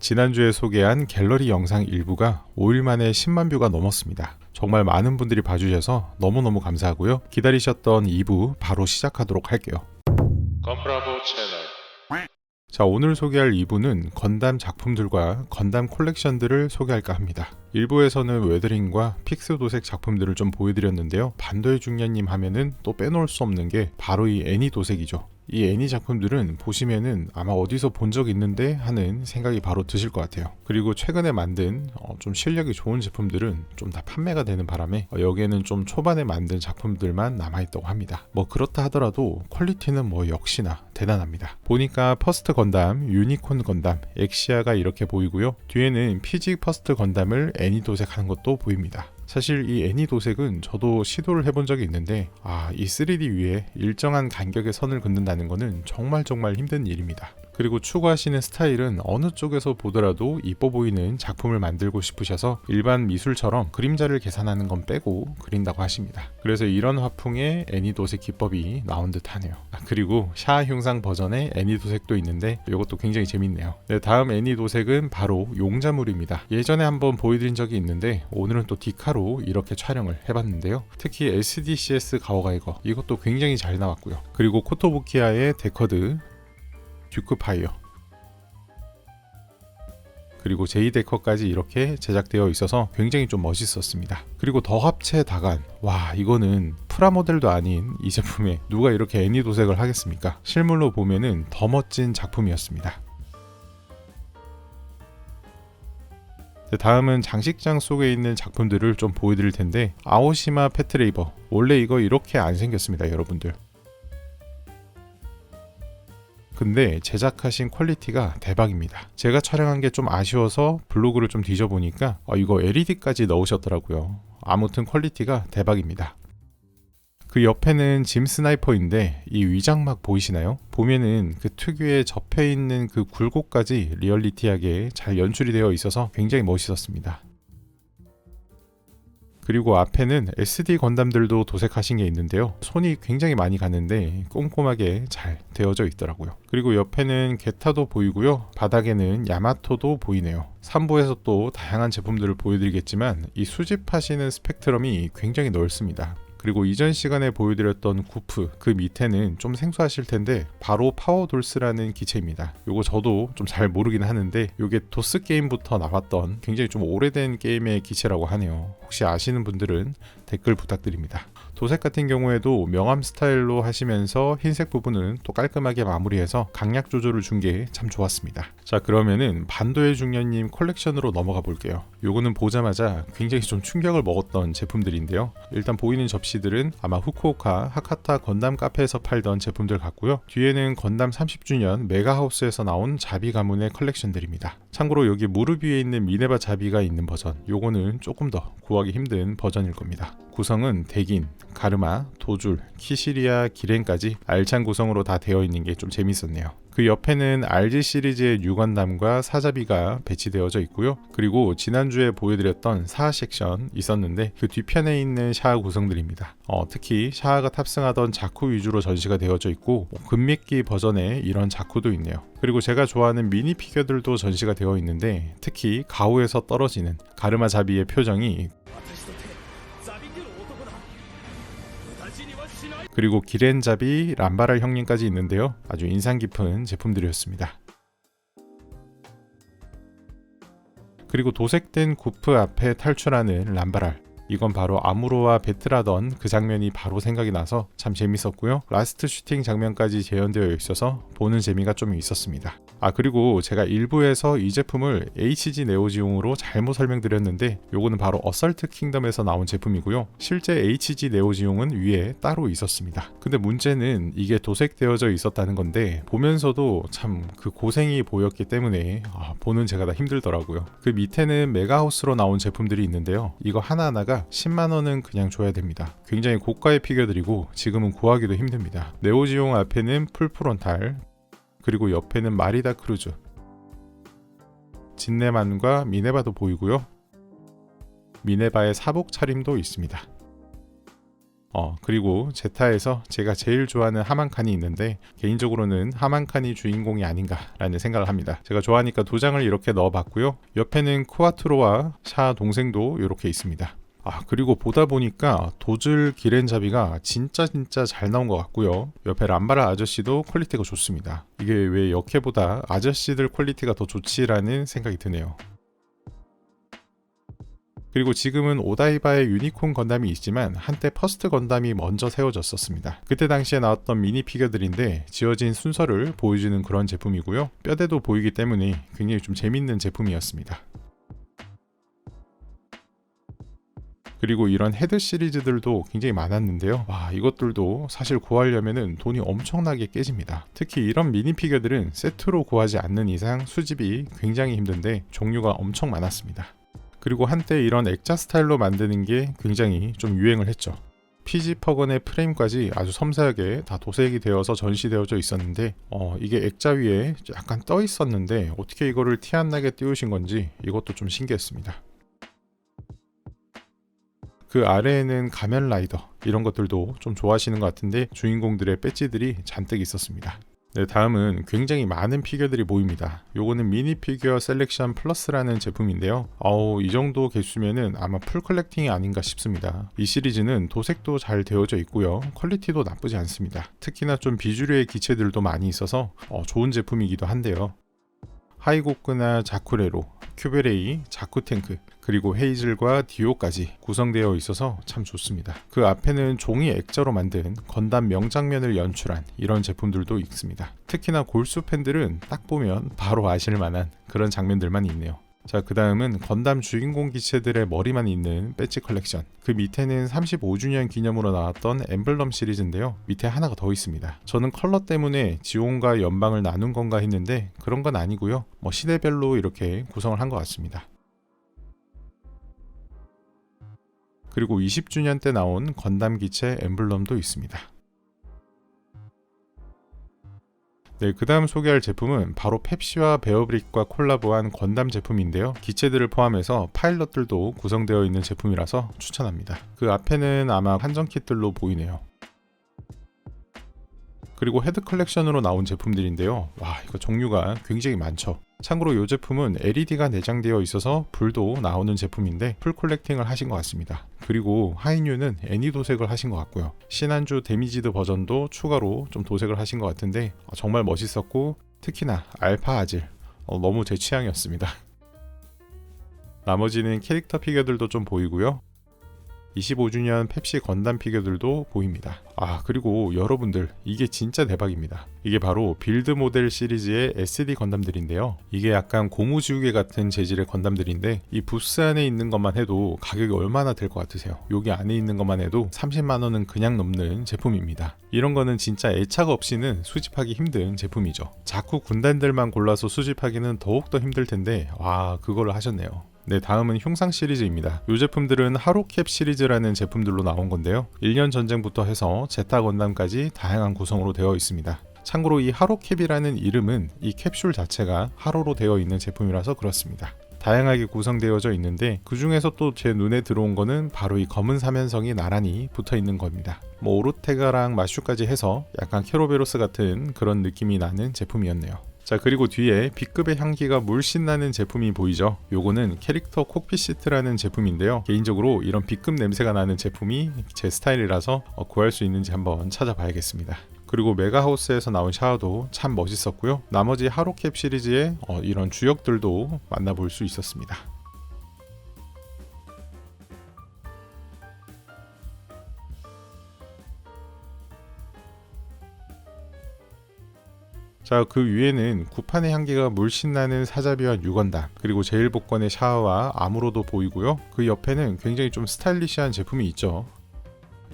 지난주에 소개한 갤러리 영상 일부가 5일 만에 10만 뷰가 넘었습니다. 정말 많은 분들이 봐주셔서 너무너무 감사하고요. 기다리셨던 2부 바로 시작하도록 할게요. 건프라보 채널 자, 오늘 소개할 2부는 건담 작품들과 건담 콜렉션들을 소개할까 합니다. 1부에서는 웨더링과 픽스 도색 작품들을 좀 보여드렸는데요. 반도의 중년님 하면은 또 빼놓을 수 없는 게 바로 이 애니 도색이죠. 이 애니 작품들은 보시면은 아마 어디서 본 적 있는데 하는 생각이 바로 드실 것 같아요. 그리고 최근에 만든 어, 좀 실력이 좋은 제품들은 좀 다 판매가 되는 바람에 어, 여기에는 좀 초반에 만든 작품들만 남아있다고 합니다. 뭐 그렇다 하더라도 퀄리티는 뭐 역시나 대단합니다. 보니까 퍼스트 건담, 유니콘 건담, 엑시아가 이렇게 보이고요. 뒤에는 피지 퍼스트 건담을 애니 도색하는 것도 보입니다. 사실 이 애니 도색은 저도 시도를 해본 적이 있는데 아, 이 3D 위에 일정한 간격의 선을 긋는다는 것은 정말 정말 힘든 일입니다. 그리고 추구하시는 스타일은 어느 쪽에서 보더라도 이뻐 보이는 작품을 만들고 싶으셔서 일반 미술처럼 그림자를 계산하는 건 빼고 그린다고 하십니다. 그래서 이런 화풍의 애니 도색 기법이 나온 듯 하네요. 아, 그리고 샤 흉상 버전의 애니 도색도 있는데 이것도 굉장히 재밌네요. 네, 다음 애니 도색은 바로 용자물입니다. 예전에 한번 보여드린 적이 있는데 오늘은 또 디카로 이렇게 촬영을 해봤는데요. 특히 SDCS 가오가 이거 이것도 굉장히 잘 나왔고요. 그리고 코토부키아의 데커드 듀크 파이어 그리고 제이데커까지 이렇게 제작되어 있어서 굉장히 좀 멋있었습니다. 그리고 더 합체 다간 와 이거는 프라모델도 아닌 이 제품에 누가 이렇게 애니 도색을 하겠습니까? 실물로 보면은 더 멋진 작품이었습니다. 네, 다음은 장식장 속에 있는 작품들을 좀 보여드릴 텐데 아오시마 패트레이버 원래 이거 이렇게 안 생겼습니다 여러분들 근데 제작하신 퀄리티가 대박입니다. 제가 촬영한 게 좀 아쉬워서 블로그를 좀 뒤져보니까 어, 이거 LED까지 넣으셨더라고요. 아무튼 퀄리티가 대박입니다. 그 옆에는 짐 스나이퍼인데 이 위장막 보이시나요? 보면은 그 특유의 접해 있는 그 굴곡까지 리얼리티하게 잘 연출이 되어 있어서 굉장히 멋있었습니다. 그리고 앞에는 SD 건담들도 도색하신 게 있는데요. 손이 굉장히 많이 가는데 꼼꼼하게 잘 되어져 있더라고요. 그리고 옆에는 게타도 보이고요. 바닥에는 야마토도 보이네요. 3부에서 또 다양한 제품들을 보여드리겠지만 이 수집하시는 스펙트럼이 굉장히 넓습니다. 그리고 이전 시간에 보여드렸던 구프 그 밑에는 좀 생소하실 텐데 바로 파워돌스라는 기체입니다. 요거 저도 좀 잘 모르긴 하는데 요게 도스 게임부터 나왔던 굉장히 좀 오래된 게임의 기체라고 하네요. 혹시 아시는 분들은 댓글 부탁드립니다. 도색 같은 경우에도 명암 스타일로 하시면서 흰색 부분은 또 깔끔하게 마무리해서 강약 조절을 준 게 참 좋았습니다. 자 그러면은 반도의 중년님 콜렉션으로 넘어가 볼게요. 요거는 보자마자 굉장히 좀 충격을 먹었던 제품들인데요. 일단 보이는 접시들은 아마 후쿠오카 하카타 건담 카페에서 팔던 제품들 같고요. 뒤에는 건담 30주년 메가하우스에서 나온 자비 가문의 컬렉션들입니다. 참고로 여기 무릎 위에 있는 미네바 자비가 있는 버전 요거는 조금 더 구하기 힘든 버전일 겁니다. 구성은 대긴, 가르마, 도줄, 키시리아, 기렌까지 알찬 구성으로 다 되어 있는 게 좀 재밌었네요. 그 옆에는 RG 시리즈의 유건담과 사자비가 배치되어져 있고요. 그리고 지난주에 보여드렸던 샤아 섹션 있었는데 그 뒤편에 있는 샤아 구성들입니다. 어, 특히 샤아가 탑승하던 자쿠 위주로 전시가 되어져 있고 뭐 금미끼 버전의 이런 자쿠도 있네요. 그리고 제가 좋아하는 미니 피규어들도 전시가 되어 있는데 특히 가오에서 떨어지는 가르마 자비의 표정이 그리고 기렌잡이 람바랄 형님까지 있는데요. 아주 인상 깊은 제품들이었습니다. 그리고 도색된 구프 앞에 탈출하는 람바랄 이건 바로 아무로와 베트라던 그 장면이 바로 생각이 나서 참 재밌었고요. 라스트 슈팅 장면까지 재현되어 있어서 보는 재미가 좀 있었습니다. 아 그리고 제가 일부에서 이 제품을 HG 네오지용으로 잘못 설명드렸는데 요거는 바로 어설트 킹덤에서 나온 제품이고요. 실제 HG 네오지용은 위에 따로 있었습니다. 근데 문제는 이게 도색되어져 있었다는 건데 보면서도 참 그 고생이 보였기 때문에 아, 보는 제가 다 힘들더라고요. 그 밑에는 메가하우스로 나온 제품들이 있는데요. 이거 하나하나가 10만원은 그냥 줘야 됩니다. 굉장히 고가의 피규어들이고 지금은 구하기도 힘듭니다. 네오지용 앞에는 풀프론탈 그리고 옆에는 마리다 크루즈 진네만과 미네바도 보이고요. 미네바의 사복 차림도 있습니다. 어, 그리고 제타에서 제가 제일 좋아하는 하만칸이 있는데 개인적으로는 하만칸이 주인공이 아닌가라는 생각을 합니다. 제가 좋아하니까 두 장을 이렇게 넣어봤고요. 옆에는 쿠아트로와 샤 동생도 이렇게 있습니다. 아 그리고 보다 보니까 도즐 기렌잡이가 진짜 진짜 잘 나온 것 같고요. 옆에 람바라 아저씨도 퀄리티가 좋습니다. 이게 왜 역해보다 아저씨들 퀄리티가 더 좋지라는 생각이 드네요. 그리고 지금은 오다이바의 유니콘 건담이 있지만 한때 퍼스트 건담이 먼저 세워졌었습니다. 그때 당시에 나왔던 미니 피겨들인데 지어진 순서를 보여주는 그런 제품이고요. 뼈대도 보이기 때문에 굉장히 좀 재밌는 제품이었습니다. 그리고 이런 헤드 시리즈들도 굉장히 많았는데요. 와, 이것들도 사실 구하려면은 돈이 엄청나게 깨집니다. 특히 이런 미니 피겨들은 세트로 구하지 않는 이상 수집이 굉장히 힘든데 종류가 엄청 많았습니다. 그리고 한때 이런 액자 스타일로 만드는 게 굉장히 좀 유행을 했죠. PG 퍼건의 프레임까지 아주 섬세하게 다 도색이 되어서 전시되어져 있었는데 어, 이게 액자 위에 약간 떠 있었는데 어떻게 이거를 티 안 나게 띄우신 건지 이것도 좀 신기했습니다. 그 아래에는 가면 라이더 이런 것들도 좀 좋아하시는 것 같은데 주인공들의 배지들이 잔뜩 있었습니다. 네, 다음은 굉장히 많은 피규어들이 보입니다. 요거는 미니 피규어 셀렉션 플러스라는 제품인데요. 어우, 이 정도 개수면은 아마 풀 컬렉팅이 아닌가 싶습니다. 이 시리즈는 도색도 잘 되어져 있고요. 퀄리티도 나쁘지 않습니다. 특히나 좀 비주류의 기체들도 많이 있어서 어, 좋은 제품이기도 한데요. 하이고크나 자쿠레로, 큐베레이, 자쿠탱크, 그리고 헤이즐과 디오까지 구성되어 있어서 참 좋습니다. 그 앞에는 종이 액자로 만든 건담 명장면을 연출한 이런 제품들도 있습니다. 특히나 골수 팬들은 딱 보면 바로 아실 만한 그런 장면들만 있네요. 자, 그 다음은 건담 주인공 기체들의 머리만 있는 배지 컬렉션. 그 밑에는 35주년 기념으로 나왔던 엠블럼 시리즈인데요. 밑에 하나가 더 있습니다. 저는 컬러 때문에 지온과 연방을 나눈 건가 했는데 그런 건 아니고요. 뭐 시대별로 이렇게 구성을 한 것 같습니다. 그리고 20주년 때 나온 건담 기체 엠블럼도 있습니다. 네, 그 다음 소개할 제품은 바로 펩시와 베어브릭과 콜라보한 건담 제품인데요. 기체들을 포함해서 파일럿들도 구성되어 있는 제품이라서 추천합니다. 그 앞에는 아마 한정 킷들로 보이네요. 그리고 헤드 컬렉션으로 나온 제품들인데요. 와, 이거 종류가 굉장히 많죠. 참고로 이 제품은 LED가 내장되어 있어서 불도 나오는 제품인데 풀 콜렉팅을 하신 것 같습니다. 그리고 하이뉴는 애니 도색을 하신 것 같고요. 신한주 데미지드 버전도 추가로 좀 도색을 하신 것 같은데 어, 정말 멋있었고 특히나 알파 아질 어, 너무 제 취향이었습니다. 나머지는 캐릭터 피겨들도 좀 보이고요. 25주년 펩시 건담 피겨들도 보입니다. 아, 그리고 여러분들, 이게 진짜 대박입니다. 이게 바로 빌드 모델 시리즈의 SD 건담들인데요. 이게 약간 고무지우개 같은 재질의 건담들인데, 이 부스 안에 있는 것만 해도 가격이 얼마나 될 것 같으세요? 여기 안에 있는 것만 해도 30만 원은 그냥 넘는 제품입니다. 이런 거는 진짜 애착 없이는 수집하기 힘든 제품이죠. 자꾸 군단들만 골라서 수집하기는 더욱더 힘들 텐데, 와, 그걸 하셨네요. 네, 다음은 흉상 시리즈입니다. 이 제품들은 하루캡 시리즈라는 제품들로 나온 건데요. 1년 전쟁부터 해서 제타 건담까지 다양한 구성으로 되어 있습니다. 참고로 이 하루캡이라는 이름은 이 캡슐 자체가 하루로 되어 있는 제품이라서 그렇습니다. 다양하게 구성되어져 있는데 그 중에서 또 제 눈에 들어온 거는 바로 이 검은 사면성이 나란히 붙어 있는 겁니다. 뭐 오르테가랑 마슈까지 해서 약간 캐로베로스 같은 그런 느낌이 나는 제품이었네요. 자 그리고 뒤에 B급의 향기가 물씬 나는 제품이 보이죠? 요거는 캐릭터 콕핏 시트라는 제품인데요. 개인적으로 이런 B급 냄새가 나는 제품이 제 스타일이라서 어, 구할 수 있는지 한번 찾아봐야겠습니다. 그리고 메가하우스에서 나온 샤워도 참 멋있었고요. 나머지 하루캡 시리즈의 어, 이런 주역들도 만나볼 수 있었습니다 자, 그 위에는 구판의 향기가 물씬 나는 사자비와 유건담, 그리고 제일 복권의 샤워와 암으로도 보이고요. 그 옆에는 굉장히 좀 스타일리시한 제품이 있죠.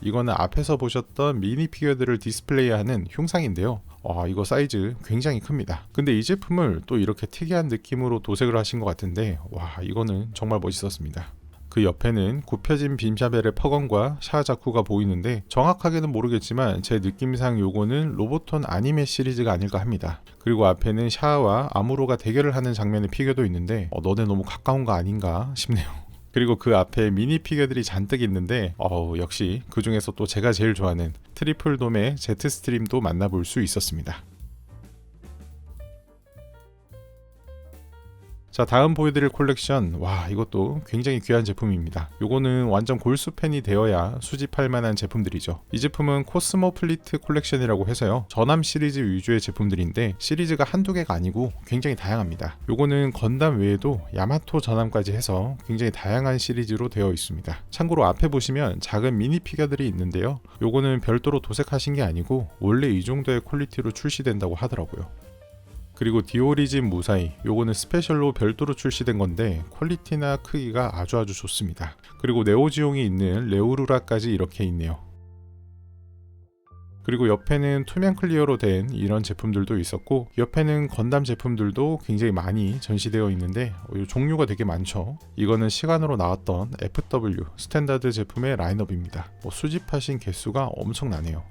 이거는 앞에서 보셨던 미니 피규어들을 디스플레이하는 흉상인데요. 와, 이거 사이즈 굉장히 큽니다. 근데 이 제품을 또 이렇게 특이한 느낌으로 도색을 하신 것 같은데, 와, 이거는 정말 멋있었습니다. 그 옆에는 굽혀진 빔샤벨의 퍼건과 샤자쿠가 보이는데 정확하게는 모르겠지만 제 느낌상 요거는 로보톤 아니메 시리즈가 아닐까 합니다. 그리고 앞에는 샤와 아무로가 대결을 하는 장면의 피규어도 있는데 어, 너네 너무 가까운 거 아닌가 싶네요. 그리고 그 앞에 미니 피겨들이 잔뜩 있는데 어우 역시 그 중에서 또 제가 제일 좋아하는 트리플 돔의 제트 스트림도 만나볼 수 있었습니다. 자 다음 보여드릴 콜렉션. 와 이것도 굉장히 귀한 제품입니다. 요거는 완전 골수 팬이 되어야 수집할 만한 제품들이죠. 이 제품은 코스모 플리트 콜렉션이라고 해서요. 전함 시리즈 위주의 제품들인데 시리즈가 한두 개가 아니고 굉장히 다양합니다. 요거는 건담 외에도 야마토 전함까지 해서 굉장히 다양한 시리즈로 되어 있습니다. 참고로 앞에 보시면 작은 미니 피겨들이 있는데요. 요거는 별도로 도색하신 게 아니고 원래 이 정도의 퀄리티로 출시된다고 하더라고요 그리고 디오리진 무사히 요거는 스페셜로 별도로 출시된 건데 퀄리티나 크기가 아주 아주 좋습니다. 그리고 네오지용이 있는 레오루라까지 이렇게 있네요. 그리고 옆에는 투명 클리어로 된 이런 제품들도 있었고 옆에는 건담 제품들도 굉장히 많이 전시되어 있는데 어, 이 종류가 되게 많죠. 이거는 시간으로 나왔던 FW 스탠다드 제품의 라인업입니다. 뭐 수집하신 개수가 엄청나네요.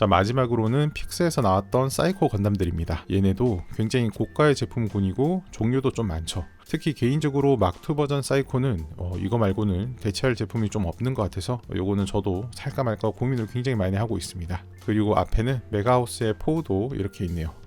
자 마지막으로는 픽스에서 나왔던 사이코 건담들입니다. 얘네도 굉장히 고가의 제품군이고 종류도 좀 많죠. 특히 개인적으로 마크2 버전 사이코는 어, 이거 말고는 대체할 제품이 좀 없는 것 같아서 요거는 저도 살까 말까 고민을 굉장히 많이 하고 있습니다. 그리고 앞에는 메가하우스의 포우도 이렇게 있네요.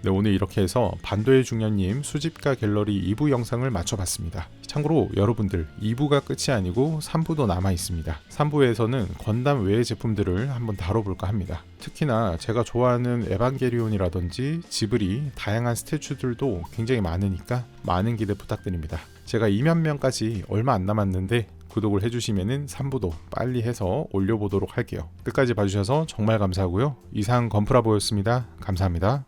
네, 오늘 이렇게 해서 반도의 중년님 수집가 갤러리 2부 영상을 마쳐봤습니다. 참고로 여러분들 2부가 끝이 아니고 3부도 남아 있습니다. 3부에서는 건담 외의 제품들을 한번 다뤄볼까 합니다. 특히나 제가 좋아하는 에반게리온이라든지 지브리 다양한 스태츄들도 굉장히 많으니까 많은 기대 부탁드립니다. 제가 2만 명까지 얼마 안 남았는데 구독을 해주시면은 3부도 빨리 해서 올려보도록 할게요. 끝까지 봐주셔서 정말 감사하고요. 이상 건프라보였습니다. 감사합니다.